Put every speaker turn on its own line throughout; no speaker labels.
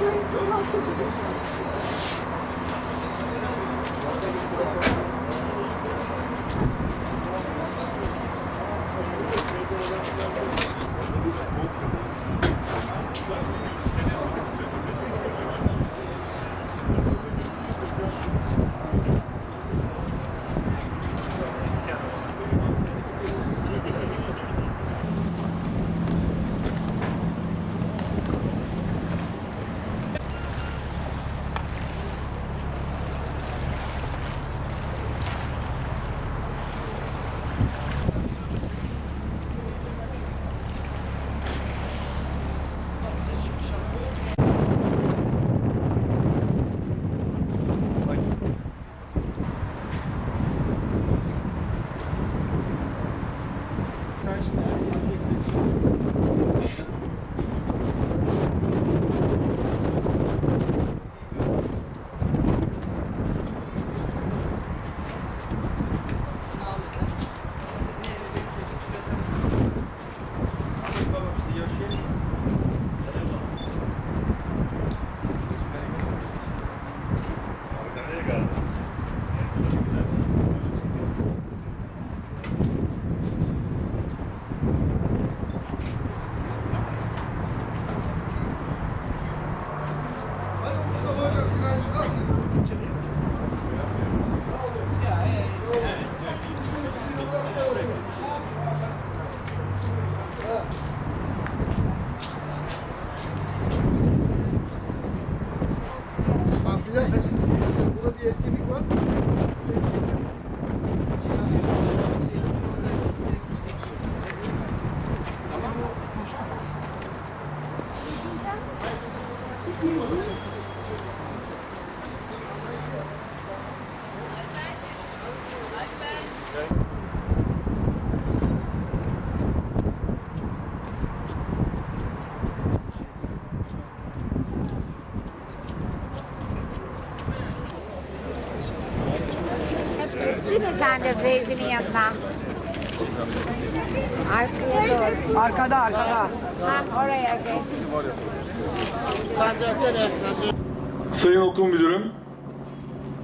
Bak Thank
you. Mi sen de Feyzi'nin yanına? Arkaya doğru.
Arkada arkada.
Tam oraya geç.
Sayın Okul Müdürüm,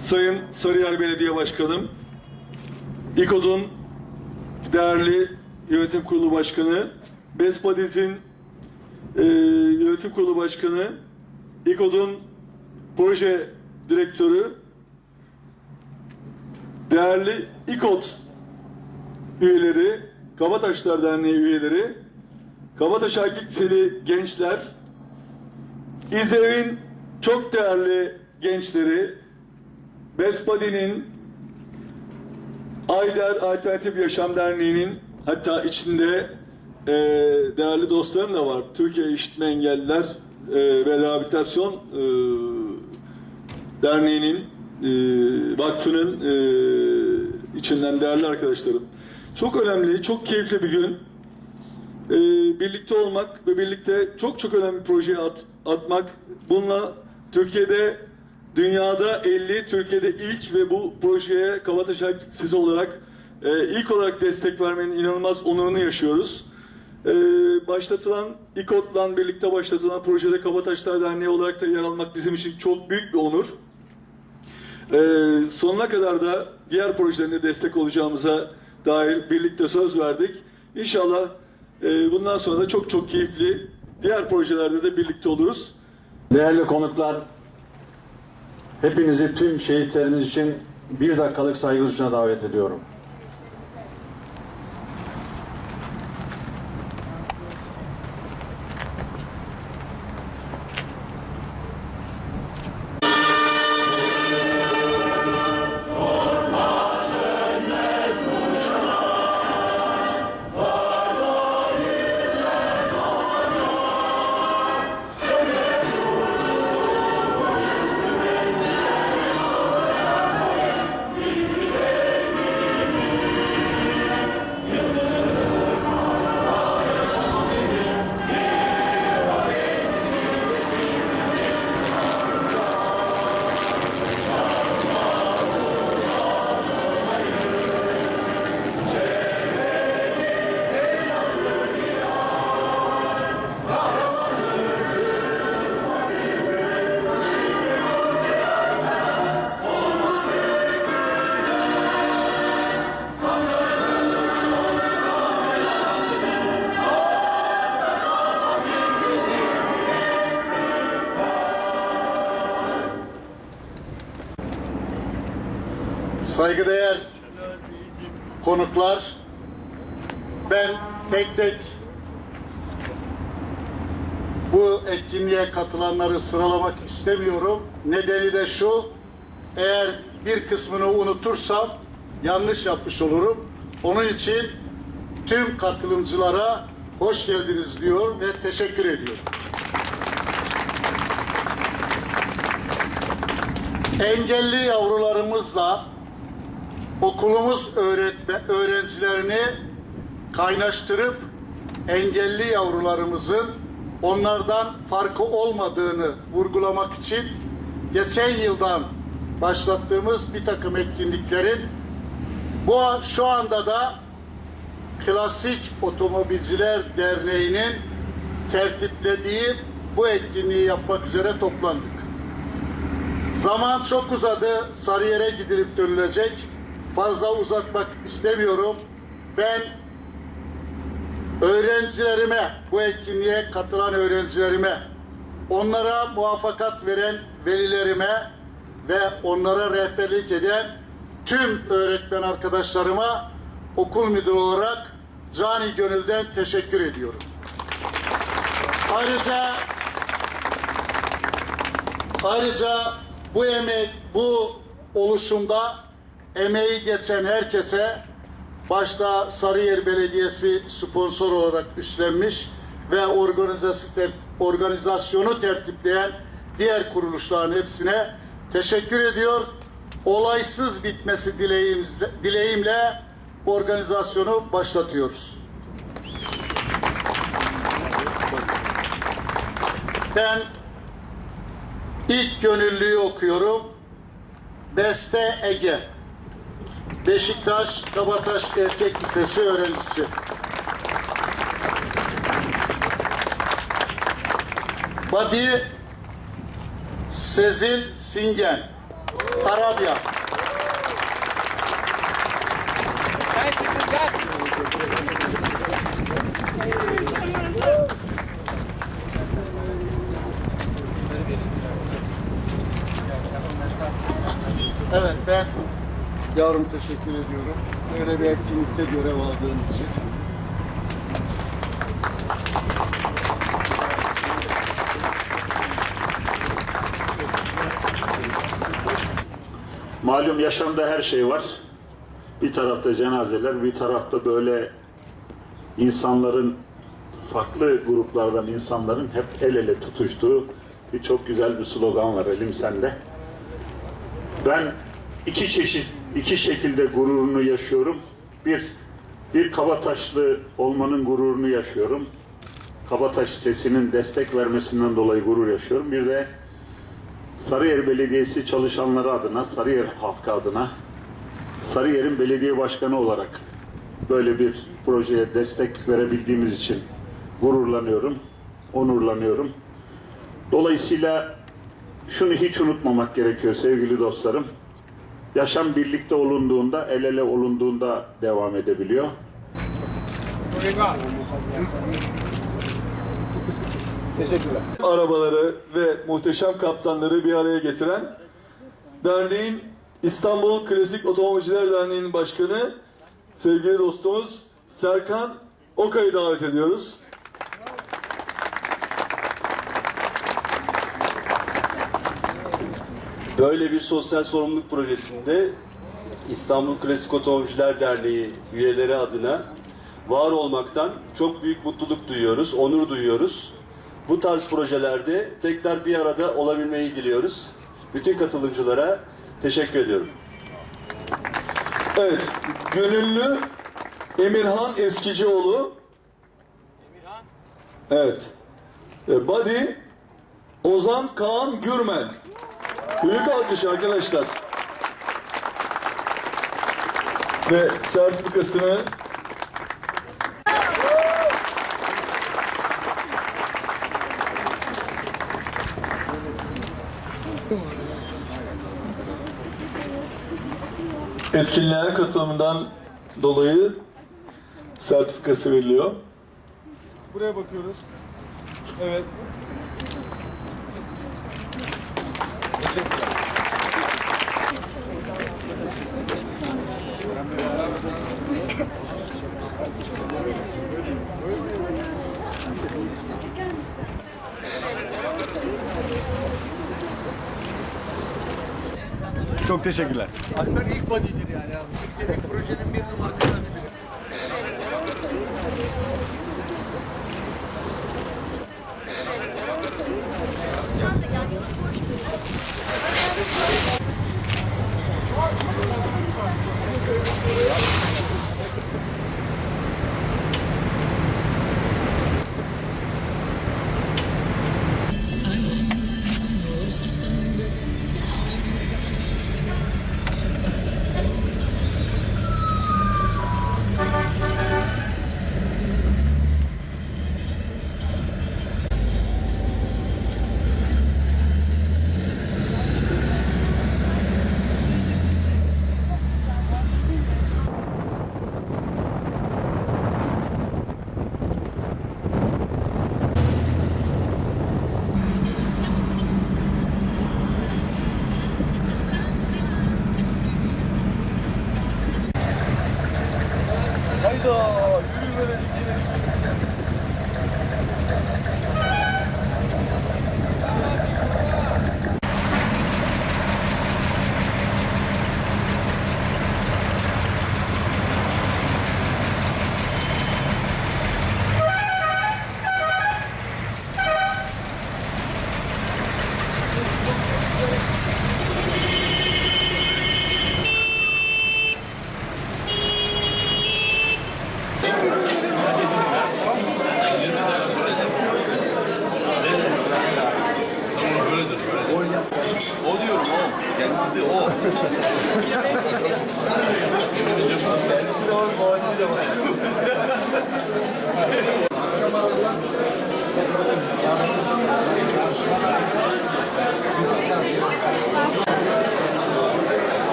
Sayın Sarıyer Belediye Başkanım, İKOD'un değerli yönetim kurulu başkanı, Bespadiz'in e, yönetim kurulu başkanı, İKOD'un proje direktörü, değerli İKOD üyeleri, Kabataşlar Derneği üyeleri, Kabataş Akik gençler, İzev'in çok değerli gençleri, Bespadi'nin, Ayder Alternatif Yaşam Derneği'nin hatta içinde e, değerli dostlarım da var. Türkiye İşitme Engelliler e, ve Rehabilitasyon e, Derneği'nin, e, vakfının e, içinden değerli arkadaşlarım. Çok önemli, çok keyifli bir gün e, birlikte olmak ve birlikte çok çok önemli bir projeye at- atmak. Bununla Türkiye'de, dünyada 50, Türkiye'de ilk ve bu projeye Kabataş siz olarak e, ilk olarak destek vermenin inanılmaz onurunu yaşıyoruz. E, başlatılan, İKOT'la birlikte başlatılan projede Kabataşlar Derneği olarak da yer almak bizim için çok büyük bir onur. Ee, sonuna kadar da diğer projelerine destek olacağımıza dair birlikte söz verdik. İnşallah e, bundan sonra da çok çok keyifli diğer projelerde de birlikte oluruz.
Değerli konuklar, hepinizi tüm şehitlerimiz için bir dakikalık saygı davet ediyorum.
Saygıdeğer konuklar, ben tek tek bu etkinliğe katılanları sıralamak istemiyorum. Nedeni de şu, eğer bir kısmını unutursam yanlış yapmış olurum. Onun için tüm katılımcılara hoş geldiniz diyor ve teşekkür ediyorum. Engelli yavrularımızla okulumuz öğretme, öğrencilerini kaynaştırıp engelli yavrularımızın onlardan farkı olmadığını vurgulamak için geçen yıldan başlattığımız bir takım etkinliklerin bu şu anda da Klasik Otomobilciler Derneği'nin tertiplediği bu etkinliği yapmak üzere toplandık. Zaman çok uzadı. Sarıyer'e gidilip dönülecek. Fazla uzatmak istemiyorum. Ben öğrencilerime, bu etkinliğe katılan öğrencilerime, onlara muvaffakat veren velilerime ve onlara rehberlik eden tüm öğretmen arkadaşlarıma okul müdürü olarak cani gönülden teşekkür ediyorum. Ayrıca Ayrıca bu emek, bu oluşumda emeği geçen herkese başta Sarıyer Belediyesi sponsor olarak üstlenmiş ve organizasyonu tertipleyen diğer kuruluşların hepsine teşekkür ediyor. Olaysız bitmesi dileğimle organizasyonu başlatıyoruz. Ben İlk gönüllüyü okuyorum. Beste Ege. Beşiktaş Kabataş Erkek Lisesi öğrencisi. Badi Sezil Singen. Tarabya. Evet ben yavrum teşekkür ediyorum. Böyle bir etkinlikte görev aldığınız için.
Malum yaşamda her şey var. Bir tarafta cenazeler, bir tarafta böyle insanların farklı gruplardan insanların hep el ele tutuştuğu bir çok güzel bir slogan var elim sende. Ben iki çeşit iki şekilde gururunu yaşıyorum. Bir bir Kabataşlı olmanın gururunu yaşıyorum. Kabataş sesinin destek vermesinden dolayı gurur yaşıyorum. Bir de Sarıyer Belediyesi çalışanları adına, Sarıyer halkı adına, Sarıyer'in belediye başkanı olarak böyle bir projeye destek verebildiğimiz için gururlanıyorum, onurlanıyorum. Dolayısıyla şunu hiç unutmamak gerekiyor sevgili dostlarım. Yaşam birlikte olunduğunda, el ele olunduğunda devam edebiliyor.
arabaları ve muhteşem kaptanları bir araya getiren derneğin İstanbul Klasik Otomobilciler Derneği'nin başkanı sevgili dostumuz Serkan Okay'ı davet ediyoruz.
Böyle bir sosyal sorumluluk projesinde İstanbul Klasik Otomobilciler Derneği üyeleri adına var olmaktan çok büyük mutluluk duyuyoruz, onur duyuyoruz. Bu tarz projelerde tekrar bir arada olabilmeyi diliyoruz. Bütün katılımcılara teşekkür ediyorum.
Evet, gönüllü Emirhan Eskicioğlu. Emirhan. Evet. E, Body Ozan Kaan Gürmen. Büyük alkış arkadaşlar. Ve sertifikasını etkinliğe katılımından dolayı sertifikası veriliyor.
Buraya bakıyoruz. Evet. Teşekkürler. Çok teşekkürler.
Alper ilk body'dir yani. Türkiye'deki projenin bir
numarası.